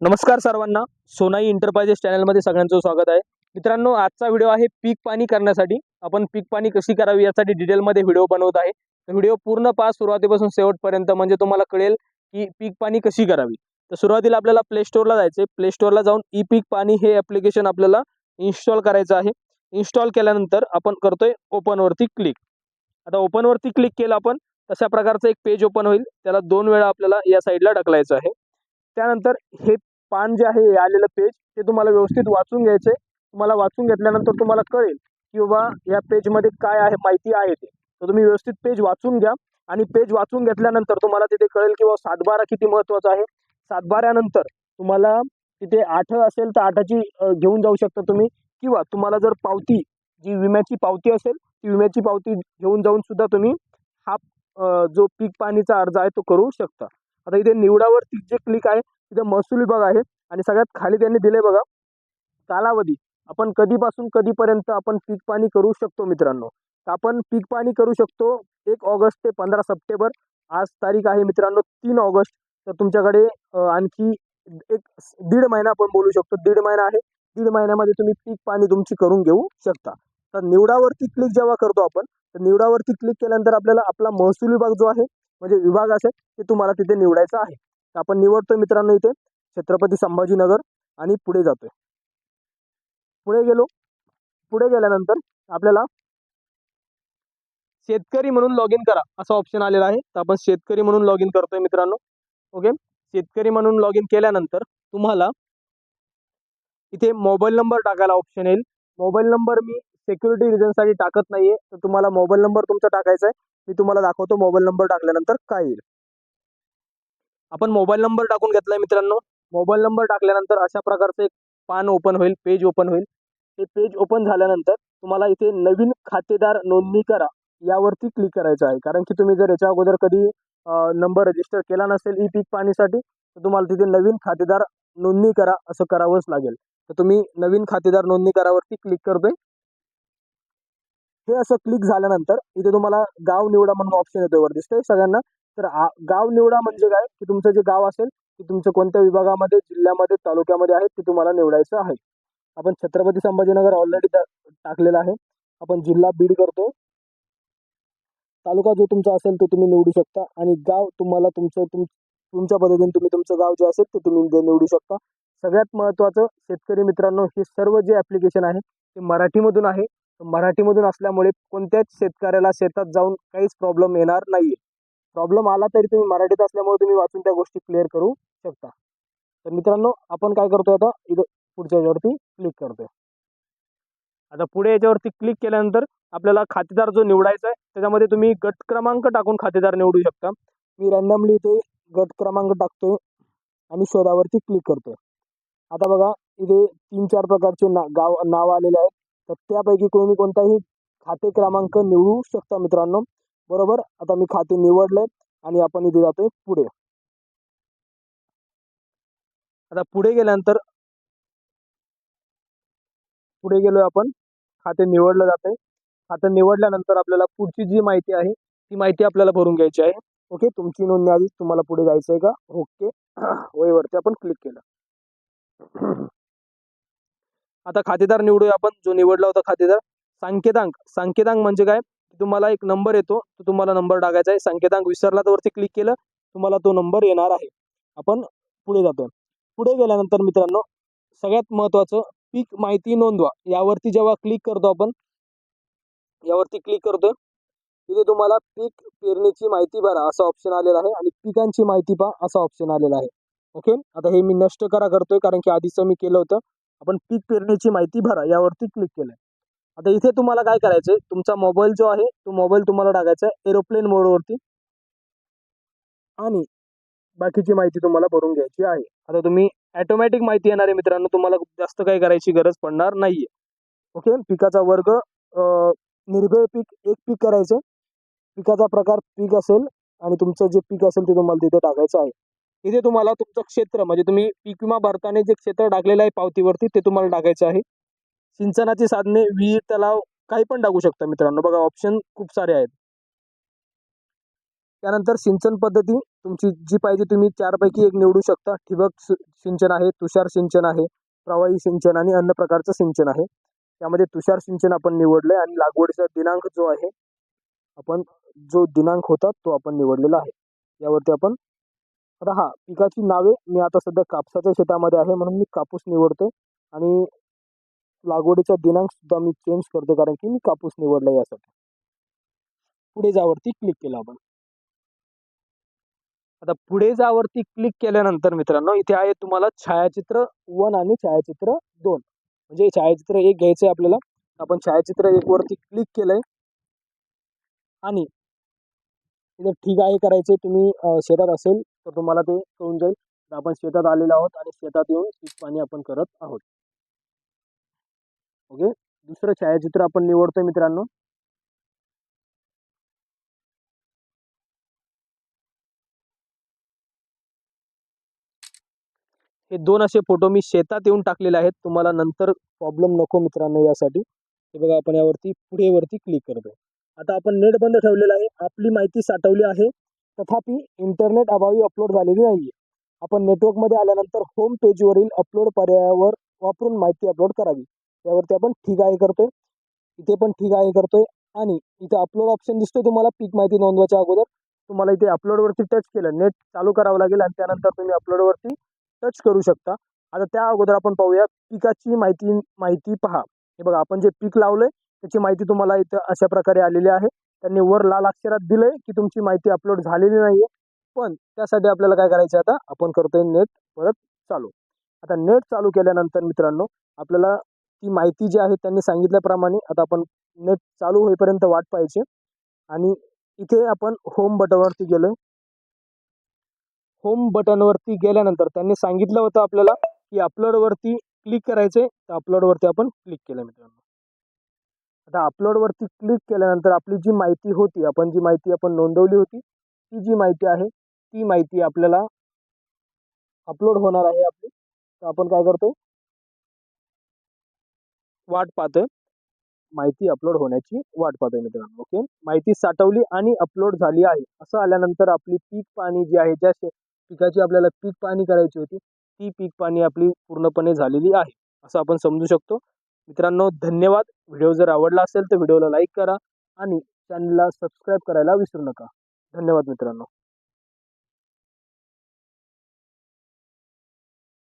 नमस्कार सर्वांना. सोनाई इंटरप्राइजेस चॅनलमध्ये सगळ्यांचं स्वागत आहे. मित्रांनो आजचा व्हिडिओ आहे पीक पाणी करण्यासाठी. आपण पीक पाणी कशी करावी यासाठी डिटेलमध्ये व्हिडिओ बनवत आहे. तर व्हिडिओ पूर्ण पास सुरुवातीपासून शेवटपर्यंत. म्हणजे तुम्हाला कळेल की पीक पाणी कशी करावी. तर सुरुवातीला आपल्याला प्ले स्टोअरला जायचे प्ले स्टोअरला जाऊन ई पीक पाणी हे ॲप्लिकेशन आपल्याला इन्स्टॉल करायचं आहे. इन्स्टॉल केल्यानंतर आपण करतोय ओपनवरती क्लिक आता ओपनवरती क्लिक केलं आपण तशा प्रकारचं एक पेज ओपन होईल. त्याला दोन वेळा आपल्याला या साईडला ढकलायचं आहे. त्यानंतर हे पान जे आहे हे आलेलं पेज ते तुम्हाला व्यवस्थित वाचून घ्यायचं. आहे तुम्हाला वाचून घेतल्यानंतर तुम्हाला कळेल की बाबा या पेजमध्ये काय आहे माहिती आहे ते. तर तुम्ही व्यवस्थित पेज वाचून घ्या. आणि पेज वाचून घेतल्यानंतर तुम्हाला तिथे कळेल की बाबा सातबारा किती महत्त्वाचा आहे. सातबाऱ्यानंतर तुम्हाला तिथे आठ असेल तर आठाची घेऊन जाऊ शकता तुम्ही. किंवा तुम्हाला जर पावती जी विम्याची पावती असेल ती विम्याची पावती घेऊन जाऊन सुद्धा तुम्ही हा जो पीक पाणीचा अर्ज आहे तो करू शकता. आता इथे निवडावरती जे क्लिक आहे तिथे महसूल विभाग आहे आणि सगळ्यात खाली त्यांनी दिले बघा कालावधी. आपण कधीपासून कधीपर्यंत आपण पीक पाणी करू शकतो मित्रांनो? तर आपण पीक पाणी करू शकतो एक ऑगस्ट ते पंधरा सप्टेंबर. आज तारीख आहे मित्रांनो तीन ऑगस्ट. तर तुमच्याकडे आणखी एक दीड महिना आपण बोलू शकतो. दीड महिना आहे. दीड महिन्यामध्ये तुम्ही पीक पाणी तुमची करून घेऊ शकता. तर निवडावरती क्लिक जेव्हा करतो आपण तर निवडावरती क्लिक केल्यानंतर आपल्याला आपला महसूल विभाग जो आहे म्हणजे विभाग असेल ते तुम्हाला तिथे निवडायचं आहे. तर आपण निवडतोय मित्रांनो इथे. छत्रपती संभाजीनगर आणि पुढे जातोय. पुढे गेलो. पुढे गेल्यानंतर आपल्याला शेतकरी म्हणून लॉग इन करा असा ऑप्शन आलेला आहे. तर आपण शेतकरी म्हणून लॉग इन करतोय मित्रांनो. ओके शेतकरी म्हणून लॉग इन केल्यानंतर तुम्हाला इथे मोबाईल नंबर टाकायला ऑप्शन येईल. मोबाईल नंबर मी सिक्युरिटी रिझनसाठी टाकत नाहीये. तर तुम्हाला मोबाईल नंबर तुमचा टाकायचा आहे. मी तुम्हाला दाखवतो मोबाईल नंबर टाकल्यानंतर काय येईल. आपण मोबाईल नंबर टाकून घेतलाय मित्रांनो. मोबाईल नंबर टाकल्यानंतर अशा प्रकारचं एक पान ओपन होईल पेज ओपन होईल. हे पेज ओपन झाल्यानंतर तुम्हाला इथे नवीन खातेदार नोंदणी करा. यावरती क्लिक करायचं आहे. कारण की तुम्ही जर याच्या अगोदर कधी नंबर रजिस्टर केला नसेल ई पीक पाणीसाठी तर तुम्हाला तिथे नवीन खातेदार नोंदणी करा असं करावंच लागेल. तर तुम्ही नवीन खातेदार नोंदणी करावरती क्लिक करतोय. हे असं क्लिक झाल्यानंतर इथे तुम्हाला गाव निवडा म्हणून ऑप्शन येतो वर दिसतंय सगळ्यांना. तर आ- गाव निवडा म्हणजे काय? की तुमचं जे गाव असेल ते तुमचं कोणत्या विभागामध्ये जिल्ह्यामध्ये तालुक्यामध्ये आहे ते तुम्हाला निवडायचं आहे. आपण छत्रपती संभाजीनगर ऑलरेडी टाकलेला आहे. आपण जिल्हा बीड करतो. तालुका जो तुमचा असेल तो तुम्ही निवडू शकता. आणि गाव तुम्हाला तुमचं तुम तुमच्या पद्धतीने तुम्ही तुमचं गाव जे असेल ते तुम्ही निवडू शकता. सगळ्यात महत्त्वाचं शेतकरी मित्रांनो हे सर्व जे ॲप्लिकेशन आहे ते मराठीमधून आहे. मराठीमधून असल्यामुळे कोणत्याच शेतकऱ्याला शेतात जाऊन काहीच प्रॉब्लेम येणार नाही प्रॉब्लेम आला तरी तुम्ही मराठीत असल्यामुळे तुम्ही वाचून त्या गोष्टी क्लिअर करू शकता. तर मित्रांनो आपण काय करतोय आता? इथं पुढच्या याच्यावरती क्लिक करतोय. आता पुढे याच्यावरती क्लिक केल्यानंतर आपल्याला खातेदार जो निवडायचा आहे त्याच्यामध्ये तुम्ही गट क्रमांक टाकून खातेदार निवडू शकता. मी रॅन्डमली इथे गट क्रमांक टाकतोय आणि शोधावरती क्लिक करतोय. आता बघा इथे तीन चार प्रकारचे ना गाव नाव आलेले आहेत. तर त्यापैकी तुम्ही कोणताही खाते क्रमांक निवडू शकता मित्रांनो. बरोबर? आता मी खाते निवडलंय आणि आपण इथे जातोय पुढे. आता पुढे गेल्यानंतर पुढे गेलोय आपण. खाते निवडलं जातंय. खातं निवडल्यानंतर आपल्याला पुढची जी माहिती आहे ती माहिती आपल्याला भरून घ्यायची आहे. ओके? तुमची नोंदणी आधी तुम्हाला पुढे जायचं आहे का? ओके. वयवरती आपण क्लिक केलं. आता खातेदार निवडूया आपण. जो निवडला होता खातेदार. संकेतांक. संकेतांक म्हणजे काय? तुम्हाला एक नंबर येतो. तो तुम्हाला नंबर टाकायचा आहे. संकेतांक विसरला तर वरती क्लिक केलं तुम्हाला तो नंबर येणार आहे. आपण पुढे जातो पुढे गेल्यानंतर मित्रांनो सगळ्यात महत्त्वाचं पीक माहिती नोंदवा. यावरती जेव्हा क्लिक करतो आपण यावरती क्लिक करतोय तिथे तुम्हाला पीक पेरणीची माहिती भरा. असा ऑप्शन आलेला आहे. आणि पिकांची माहिती पहा असा ऑप्शन आलेला आहे. ओके आता हे मी नष्ट करा करतोय. कारण की आधीच मी केलं होतं. आपण पीक पेरणीची माहिती भरा. यावरती क्लिक केलं आता इथे तुम्हाला काय करायचंय? तुमचा मोबाईल जो आहे तो मोबाईल तुम्हाला टाकायचा आहे एरोप्लेन मोडवरती आणि बाकीची माहिती तुम्हाला भरून घ्यायची आहे. आता तुम्ही ॲटोमॅटिक माहिती येणार आहे मित्रांनो तुम्हाला जास्त काही करायची गरज पडणार नाहीये. ओके पिकाचा वर्ग अं, निर्भय पीक एक पीक करायचं. पिकाचा प्रकार पीक असेल आणि तुमचं जे पीक असेल ते तुम्हाला तिथे टाकायचं आहे. इथे तुम्हाला तुमचं क्षेत्र म्हणजे तुम्ही पीक विमा भरताना जे क्षेत्र टाकलेलं आहे पावतीवरती ते तुम्हाला टाकायचं आहे. सिंचनाची साधने विहीर तलाव काही पण टाकू शकता मित्रांनो. बघा ऑप्शन खूप सारे आहेत. त्यानंतर सिंचन पद्धती. तुमची जी पाहिजे तुम्ही चारपैकी एक निवडू शकता. ठिबक सिंचन आहे तुषार सिंचन आहे प्रवाही सिंचन आणि अन्य प्रकारचं सिंचन आहे. त्यामध्ये तुषार सिंचन आपण निवडलं आहे आणि लागवडीचा दिनांक जो आहे आपण जो दिनांक होता तो आपण निवडलेला आहे. यावरती आपण आता हा पिकाची नावे. मी आता सध्या कापसाच्या शेतामध्ये आहे म्हणून मी कापूस निवडतो आणि लागवडीचा दिनांक सुद्धा मी चेंज करतो कारण की मी कापूस निवडला यासाठी. पुढे जावरती क्लिक केलं आपण. आता पुढे जावरती क्लिक केल्यानंतर मित्रांनो इथे आहे तुम्हाला छायाचित्र वन आणि छायाचित्र दोन. म्हणजे छायाचित्र एक घ्यायचं आहे आपल्याला. आपण छायाचित्र एक वरती क्लिक केलंय. आणि इथे ठीक आहे करायचे तुम्ही शेतात असेल तर तुम्हाला ते कळून जाईल. तर आपण शेतात आलेलो आहोत आणि शेतात येऊन पीक पाणी आपण करत आहोत. ओके? दुसरं छायाचित्र आपण निवडतोय मित्रांनो. हे दोन असे फोटो मी शेतात येऊन टाकलेले आहेत. तुम्हाला नंतर प्रॉब्लेम नको मित्रांनो यासाठी. हे बघा आपण यावरती पुढे वरती क्लिक करतो आता आपण नेट बंद ठेवलेलं आहे. आपली माहिती साठवली आहे. तथापि इंटरनेट अभावी अपलोड झालेली नाहीये. आपण नेटवर्कमध्ये आल्यानंतर होम पेजवरील अपलोड पर्यायावर वापरून माहिती अपलोड करावी. त्यावरती आपण ठीक आहे करतोय. इथे पण ठीक आहे करतोय. आणि इथे अपलोड ऑप्शन दिसतोय तुम्हाला पीक माहिती नोंदवायच्या अगोदर. तुम्हाला इथे अपलोडवरती टच केलं नेट चालू करावं लागेल आणि त्यानंतर तुम्ही अपलोडवरती टच करू शकता. आता त्या अगोदर आपण पाहूया पिकाची माहिती माहिती पहा. हे बघा आपण जे पीक लावलंय त्याची माहिती तुम्हाला इथं अशा प्रकारे आलेली आहे. त्यांनी वर लाल अक्षरात दिलंय की तुमची माहिती अपलोड झालेली नाहीये. पण त्यासाठी आपल्याला काय करायचं आता? आपण करतोय नेट परत चालू. आता नेट चालू केल्यानंतर मित्रांनो आपल्याला ती माहिती जी आहे त्यांनी सांगितल्याप्रमाणे आता आपण नेट चालू होईपर्यंत वाट पाहिजे आणि इथे आपण होम बटनवरती गेलो होम बटनवरती गेल्यानंतर त्यांनी सांगितलं होतं आपल्याला की अपलोडवरती क्लिक करायचे तर अपलोडवरती आपण क्लिक केलं मित्रांनो. आता अपलोडवरती क्लिक केल्यानंतर आपली जी माहिती होती आपण जी माहिती आपण नोंदवली होती ती जी माहिती आहे ती माहिती आपल्याला अपलोड होणार आहे आपली. तर आपण काय करतोय? वाट पाहतोय. माहिती अपलोड होण्याची वाट पाहतोय मित्रांनो ओके माहिती साठवली आणि अपलोड झाली आहे. असं आल्यानंतर आपली पीक पाणी जी आहे ज्या पिकाची आपल्याला पीक पाणी करायची होती ती पीक पाणी आपली पूर्णपणे झालेली आहे. असं आपण समजू शकतो. मित्रांनो धन्यवाद. व्हिडिओ जर आवडला असेल तर व्हिडिओला लाईक करा आणि चॅनलला सबस्क्राईब करायला विसरू नका. धन्यवाद मित्रांनो.